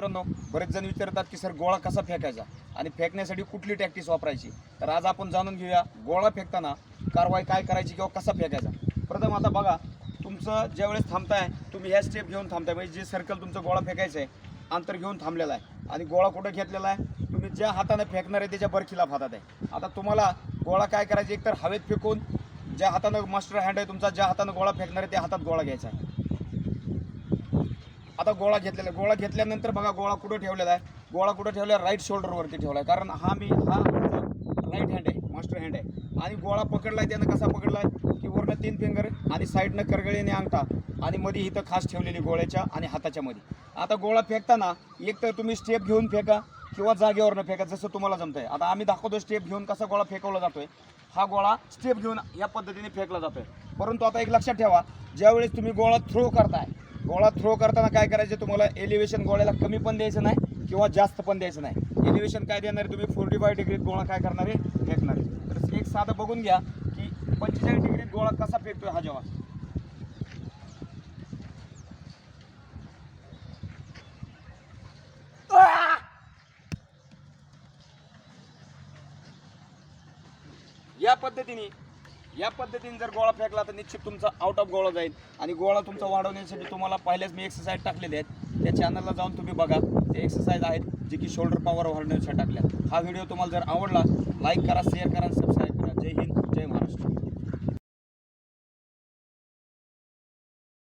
मित्रांनो बरेच जण विचारतात की सर गोळा कसा फेकायचा? आणि फेकण्यासाठी कुठली टॅक्टिस वापरायची? तर आज आपण जाणून घेऊया गोळा फेकताना कारवाई काय करायची किंवा कसा फेकायचा? प्रथम आता बघा तुमचं ज्यावेळेस थांबताय तुम्ही ह्या स्टेप घेऊन थांबताय. म्हणजे जे सर्कल तुमचं गोळा फेकायचं आहे अंतर घेऊन थांबलेला आहे. आणि गोळा कुठं घेतलेला आहे? तुम्ही ज्या हाताने फेकणार आहे त्याच्या बरखिलाफ हातात आहे. आता तुम्हाला गोळा काय करायचा? एकतर हवेत फेकून ज्या हातानं मास्टर हँड आहे तुमचा ज्या हातानं गोळा फेकणार आहे त्या हातात गोळा घ्यायचा आहे. आता गोळा घेतलेला आहे. गोळा घेतल्यानंतर बघा गोळा कुठं ठेवलेला आहे. गोळा कुठं ठेवला राईट शोल्डरवरती ठेवला आहे कारण हा मी हा राईट हँड आहे मास्टर हँड आहे. आणि गोळा पकडलाय त्यानं कसा पकडलाय? की वरनं तीन फिंगर आणि साईडनं करगळीने अंगठा आणि मध्ये इथं खास ठेवलेली गोळ्याच्या आणि हाताच्या मध्ये आता गोळा फेकताना एक तर तुम्ही स्टेप घेऊन फेका किंवा जागेवरनं फेका जसं तुम्हाला जमतंय. आता आम्ही दाखवतो स्टेप घेऊन कसा गोळा फेकवला जातोय. हा गोळा स्टेप घेऊन या पद्धतीने फेकला जातोय. परंतु आता एक लक्षात ठेवा ज्यावेळेस तुम्ही गोळा थ्रो करताय गोळा थ्रो करताना काय करायचं? तुम्हाला एलिव्हेशन गोळ्याला कमी पण द्यायचं नाही किंवा जास्त पण द्यायचं नाही. एलिव्हेशन काय देणार आहे? तुम्ही? फोर्टी फाय डिग्रीत गोळा काय करणार आहे? फेकणार आहे. तर एक साधं बघून घ्या की पंचेचाळीस डिग्रीत गोळा कसा फेकतोय हा जेव्हा? या पद्धतीने या पद्धतीने जर गोळा फेकला तर निश्चित तुमचा आउट ऑफ गोळा जाईल. आणि गोळा तुमचा वाढवण्यासाठी तुम्हाला पहिल्याच मी एक्सरसाइज टाकलेले आहेत. त्या चॅनलला जाऊन तुम्ही बघा. ते एक्सरसाइज आहेत जे की शोल्डर पॉवर वाढवण्यासाठी टाकल्या हा व्हिडिओ तुम्हाला जर आवडला लाईक करा शेअर करा सबस्क्राईब करा. जय हिंद.